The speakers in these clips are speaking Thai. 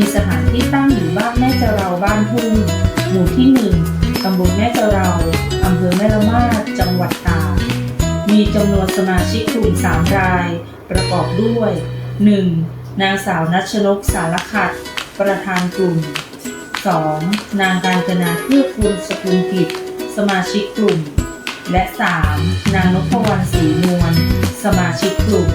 มีสถานที่ตั้งอยู่บ้านแม่เจราบ้านทุ่งหมู่ที่หนึ่งตำบลแม่เจราอำเภอแม่ละมาดจังหวัดตากมีจำนวนสมาชิกกลุ่ม3ราย ประกอบด้วย 1. นางสาวนัชนกสารขัด ประธานกลุ่ม 2. นางการจนาเพื่อคุณสกุลกิจ สมาชิกกลุ่ม และ 3. นางนพวรรณศรีนวลสมาชิกกลุ่ม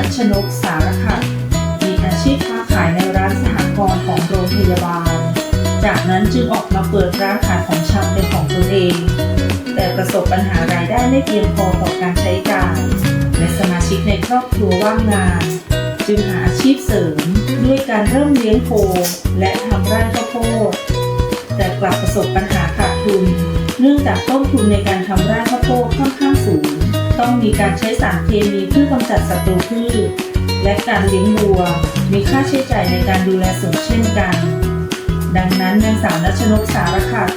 างสาวนัชนกสารขัดมีอาชีพค้าขายในร้านสหกรณ์ของโรงพยาบาล จากนั้นจึงออกมาเปิดร้านขายของชำเป็นของตนเอง แต่ประสบปัญหารายได้ไม่เพียงพอต่อการใช้จ่ายและสมาชิกในครอบครัวว่างงาน จึงหาอาชีพเสริมด้วยการเริ่มเลี้ยงโคและทำไร่ข้าวโพดแต่กลับประสบปัญหาขาดทุน เนื่องจากต้นทุนในการทำไร่ข้าวโพดค่อนข้างสูง ต้องมีการใช้สารเคมีเพื่อกำจัดศัตรูพืช และการเลี้ยงวัว มีค่าใช้จ่ายในการดูแลสูงเช่นกัน ดังนั้นนางสาวนัชนกสารขัด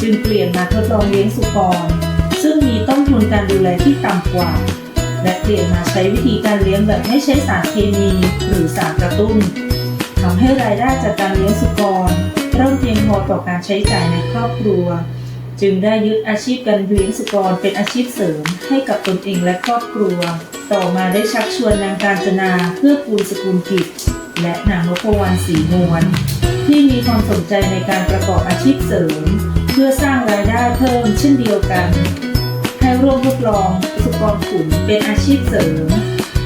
จึงเปลี่ยนมาทดลองเลี้ยงสุกร ซึ่งมีต้นทุนการดูแลที่ต่ำกว่า และเปลี่ยนมาใช้วิธีการเลี้ยงแบบไม่ใช้สารเคมีหรือสารกระตุ้นทำให้รายได้จากการเลี้ยงสุกรเริ่มเพียงพอต่อการใช้จ่ายในครอบครัว จึงได้ยึดอาชีพการเลี้ยงสุกรเป็นอาชีพเสริมให้กับตนเองและครอบครัว ต่อมาได้ชักชวนนางการจนาเพื่อกูลสกุลกิจ และนางนพวรรณศรีนวลที่มีความสนใจในการประกอบอาชีพเสริม เพื่อสร้างรายได้เพิ่มเช่นเดียวกัน ให้ร่วมทดลองสุกรขุนเป็นอาชีพเสริม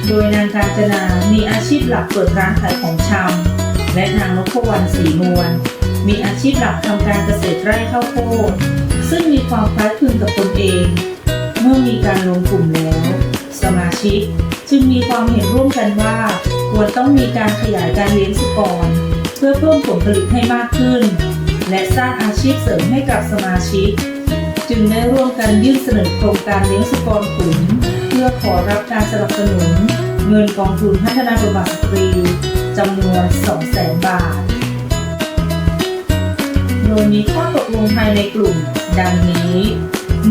โดยนางการจนามีอาชีพหลักเปิดร้านขายของชำและนางนพวรรณศรีนวลมีอาชีพหลักทำการเกษตรไร่ข้าวโพด ซึ่งมีความคล้ายคลึงกับตนเอง เมื่อมีการรวมกลุ่มแล้ว สมาชิกจึงมีความเห็นร่วมกันว่า ควรต้องมีการขยายการเลี้ยงสุกร เพื่อเพิ่มผลผลิตให้มากขึ้น และสร้างอาชีพเสริมให้กับสมาชิก จึงได้ร่วมกันยื่นเสนอโครงการเลี้ยงสุกรขุนเพื่อขอรับการสนับสนุน เงินกองทุนพัฒนาบทบาทสตรีจำนวน 200,000 บาท โดยมีข้อตกลงภายในกลุ่ม ดังนี้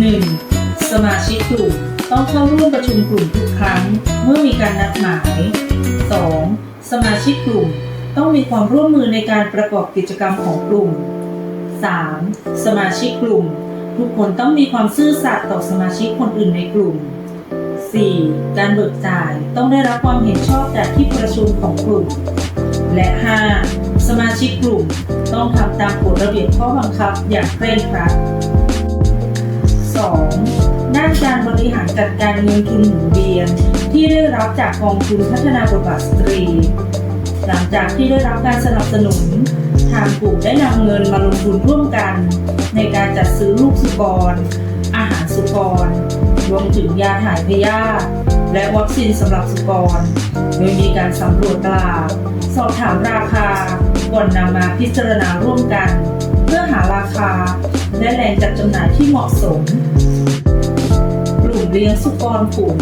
1. สมาชิกกลุ่มต้องเข้าร่วมประชุมกลุ่มทุกครั้งเมื่อมีการนัดหมาย 2. สมาชิกกลุ่มต้องมีความร่วมมือในการประกอบกิจกรรมของกลุ่ม 3. สมาชิกกลุ่ม ทุกคนต้องมีความซื่อสัตย์ต่อสมาชิกคนอื่นในกลุ่ม 4. การเบิกจ่ายต้องได้รับความเห็นชอบจากที่ประชุมของกลุ่ม และ 5. สมาชิกกลุ่มต้องทำตามกฎระเบียบข้อบังคับอย่างเคร่งครัด 2. ด้านการบริหารจัดการเงินทุนหมุนเวียนที่ได้รับจากกองทุนพัฒนาบทบาทสตรี หลังจากที่ได้รับการสนับสนุน ทางกลุ่มได้นำเงินมาลงทุนร่วมกัน ในการจัดซื้อลูกสุกร อาหารสุกร รวมถึงยาถ่ายพยาธิและวัคซีนสำหรับสุกร โดยมีการสำรวจตลาด สอบถามราคา ก่อนนำมาพิจารณาร่วมกัน เพื่อหาราคา และแหล่งจัดจำหน่ายที่เหมาะสม กลุ่มเลี้ยงสุกรขุน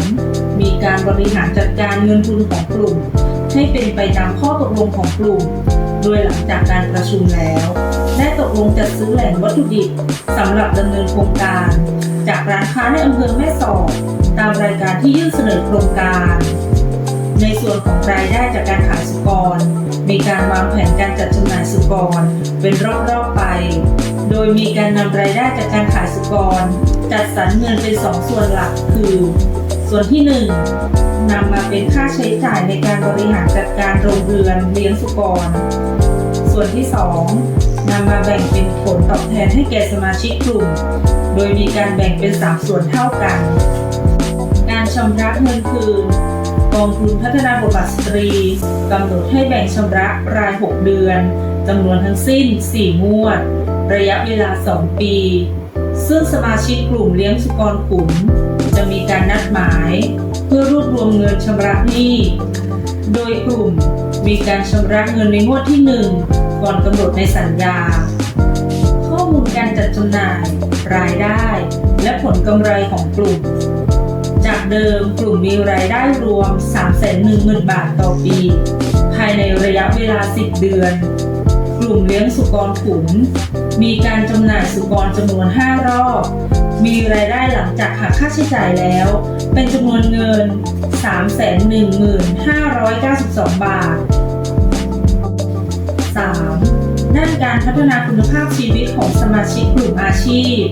มีการบริหารจัดการเงินทุนของกลุ่ม ให้เป็นไปตามข้อตกลงของกลุ่ม โดยหลังจากการประชุมแล้ว ได้ตกลงจัดซื้อแหล่งวัตถุดิบสำหรับดำเนินโครงการ จากร้านค้าในอำเภอแม่สอดตามรายการที่ยื่นเสนอโครงการ ในส่วนของรายได้จากการขายสุกร มีการวางแผนการจัดจำหน่ายสุกรเป็นรอบๆไป โดยมีการนำรายได้จากการขายสุกร จัดสรรเงินเป็นสองส่วนหลักคือ ส่วนที่หนึ่งนำมาเป็นค่าใช้จ่ายในการบริหารจัดการโรงเรือนเลี้ยงสุกร ส่วนที่สองำมาแบ่งเป็นผลตอบแทนให้แก่สมาชิกกลุ่ม โดยมีการแบ่งเป็นสามส่วนเท่ากัน การชำระเงินคืนกองทุนพัฒนาบทบาทสตรีกำหนดให้แบ่งชำระราย 6 เดือนจำนวนทั้งสิ้น 4 งวด ระยะเวลา 2 ปี ซึ่งสมาชิกกลุ่มเลี้ยงสุกรขุนจะมีการนัดหมาย เพื่อรวบรวมเงินชำระหนี้ โดยกลุ่มมีการชำระเงินในงวดที่ 1 ก่อนกำหนดในสัญญา ข้อมูลการจัดจำหน่าย รายได้ และผลกำไรของกลุ่ม จากเดิมกลุ่มมีรายได้รวม 310,000 บาทต่อปี ภายในระยะเวลา 10 เดือน กลุ่มเลี้ยงสุกรขุน มีการจำหน่ายสุกรจำนวน 5 รอบ มีรายได้หลังจากหักค่าใช้จ่ายแล้ว เป็นจำนวนเงิน 315,592 บาท 3. ด้านการพัฒนาคุณภาพชีวิตของสมาชิกกลุ่มอาชีพ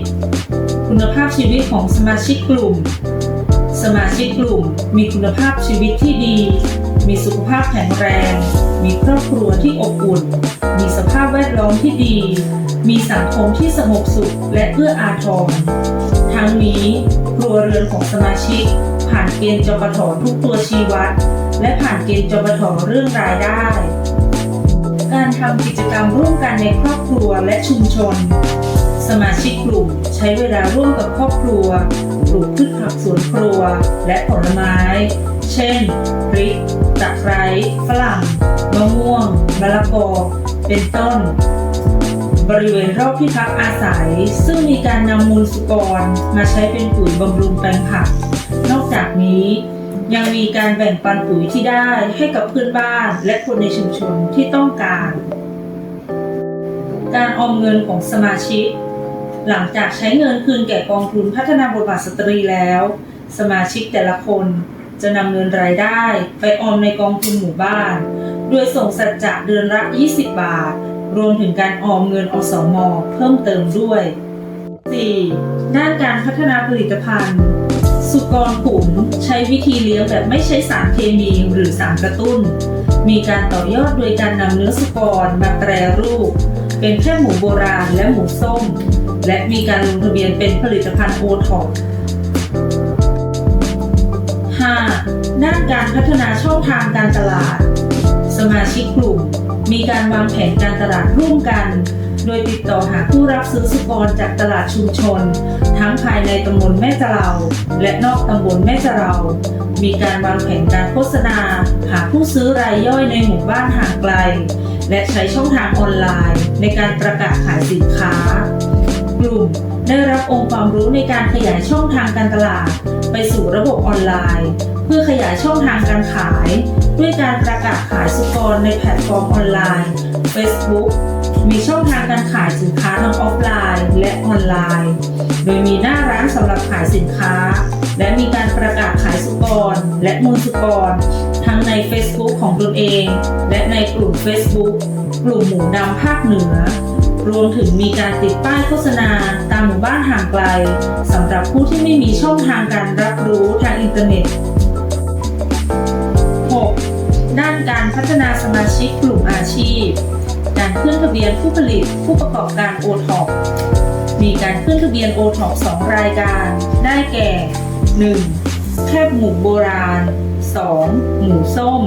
คุณภาพชีวิตของสมาชิกกลุ่ม สมาชิกกลุ่มมีคุณภาพชีวิตที่ดี มีสุขภาพแข็งแรง มีครอบครัวที่อบอุ่น มีสภาพแวดล้อมที่ดี มีสังคมที่สงบสุขและเอื้ออาทร ทั้งนี้ครัวเรือนของสมาชิก ผ่านเกณฑ์จปททุกตัวชี้วัด และผ่านเกณฑ์จปทเรื่องรายได้ ทำกิจกรรมร่วมกันในครอบครัวและชุมชน สมาชิกกลุ่มใช้เวลาร่วมกับครอบครัวปลูกพืชผักสวนครัวและผลไม้ เช่นพริกตะไคร้ฝรั่งมะม่วงมะละกอ เป็นต้น บริเวณรอบที่พักอาศัย ซึ่งมีการนำมูลสุกรมาใช้เป็นปุ๋ยบำรุงแปลงผัก นอกจากนี้ ยังมีการแบ่งปันปุ๋ยที่ได้ให้กับเพื่อนบ้านและคนในชุมชนที่ต้องการ การออมเงินของสมาชิก หลังจากใช้เงินคืนแก่กองทุนพัฒนาบทบาทสตรีแล้ว สมาชิกแต่ละคนจะนำเงินรายได้ไปออมในกองทุนหมู่บ้าน โดยส่งสัจจะเดือนละ 20 บาท รวมถึงการออมเงินอสมอเพิ่มเติมด้วย 4. ด้านการพัฒนาผลิตภัณฑ์ สุกรขุมใช้วิธีเลี้ยงแบบไม่ใช้สารเคมีหรือสารกระตุ้น มีการต่อยอดโดยการนำเนื้อสุกรมาแปรรูป เป็นแค่หมูโบราณและหมูส้ม และมีการลงทะเบียนเป็นผลิตภัณฑ์โอท็อป 5. ด้านการพัฒนาช่องทางการตลาด สมาชิกกลุ่ม มีการวางแผนการตลาดร่วมกัน โดยติดต่อหาผู้รับซื้อสุกรจากตลาดชุมชน ทั้งภายในตำบลแม่จะเรา และนอกตำบลแม่จะเรา มีการวางแผนการโฆษณา หาผู้ซื้อรายย่อยในหมู่บ้านห่างไกล และใช้ช่องทางออนไลน์ ในการประกาศขายสินค้า กลุ่มได้รับองค์ความรู้ในการขยายช่องทางการตลาด ไปสู่ระบบออนไลน์ เพื่อขยายช่องทางการขาย ด้วยการประกาศขายสุกรในแพลตฟอร์มออนไลน์ Facebook มีช่องทางการขายสินค้าทั้งออฟไลน์ และออนไลน์ โดยมีหน้าร้านสำหรับขายสินค้า และมีการประกาศขายสุกร และมูลสุกร ทั้งใน Facebook ของตนเอง และในกลุ่ม Facebook กลุ่มหมูดำภาคเหนือ รวมถึงมีการติดป้ายโฆษณาตามหมู่บ้านห่างไกลสำหรับผู้ที่ไม่มีช่องทางการรับรู้ทางอินเทอร์เน็ต 6. ด้านการพัฒนาสมาชิกกลุ่มอาชีพ การขึ้นทะเบียนผู้ผลิตผู้ประกอบการโอท็อปมีการขึ้นทะเบียนโอท็อป2รายการ ได้แก่ 1. แคบหมูโบราณ 2. หมูส้ม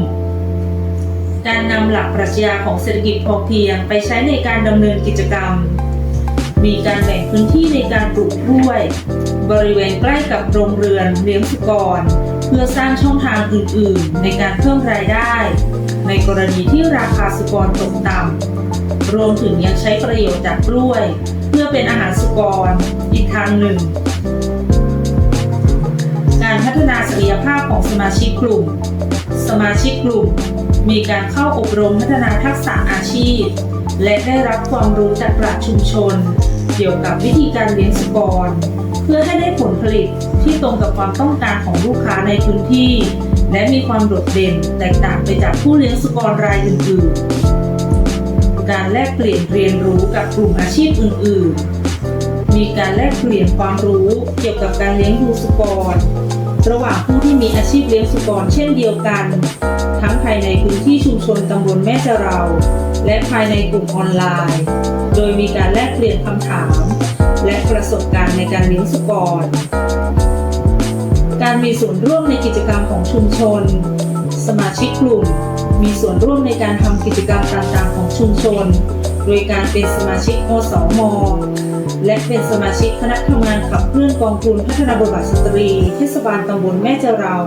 การนำหลักปรัชญาของเศรษฐกิจพอเพียงไปใช้ในการดำเนินกิจกรรม มีการแบ่งพื้นที่ในการปลูกกล้วย บริเวณใกล้กับโรงเรือนเลี้ยงสุกร เพื่อสร้างช่องทางอื่น ๆ ในการเพิ่มรายได้ ในกรณีที่ราคาสุกรตกต่ำรวมถึงยังใช้ประโยชน์จากกล้วย เพื่อเป็นอาหารสุกรอีกทางหนึ่ง การพัฒนาศักยภาพของสมาชิกกลุ่ม สมาชิกกลุ่ม มีการเข้าอบรมพัฒนาทักษะอาชีพ และได้รับความรู้จากปราชชุมชน เกี่ยวกับวิธีการเลี้ยงสุกร เพื่อให้ได้ผลผลิตที่ตรงกับความต้องการของลูกค้าในพื้นที่ และมีความโดดเด่นแตกต่างไปจากผู้เลี้ยงสุกรรายอื่นๆ การแลกเปลี่ยนเรียนรู้กับกลุ่มอาชีพอื่นๆ มีการแลกเปลี่ยนความรู้เกี่ยวกับการเลี้ยงดูสุกร ระหว่างผู้ที่มีอาชีพเลี้ยงสุกรเช่นเดียวกัน ทั้งภายในพื้นที่ชุมชนตำบลแม่จะเรา และภายในกลุ่มออนไลน์ โดยมีการแลกเปลี่ยนคำถาม และประสบการณ์ในการเลี้ยงสุกร การมีส่วนร่วมในกิจกรรมของชุมชน สมาชิกกลุ่ม มีส่วนร่วมในการทำกิจกรรมต่างๆของชุมชน โดยการเป็นสมาชิกอสมและเป็นสมาชิกคณะทำงานขับเคลื่อนกองทุนพัฒนาบทบาทสตรี เทศบาลตำบลแม่เจเรา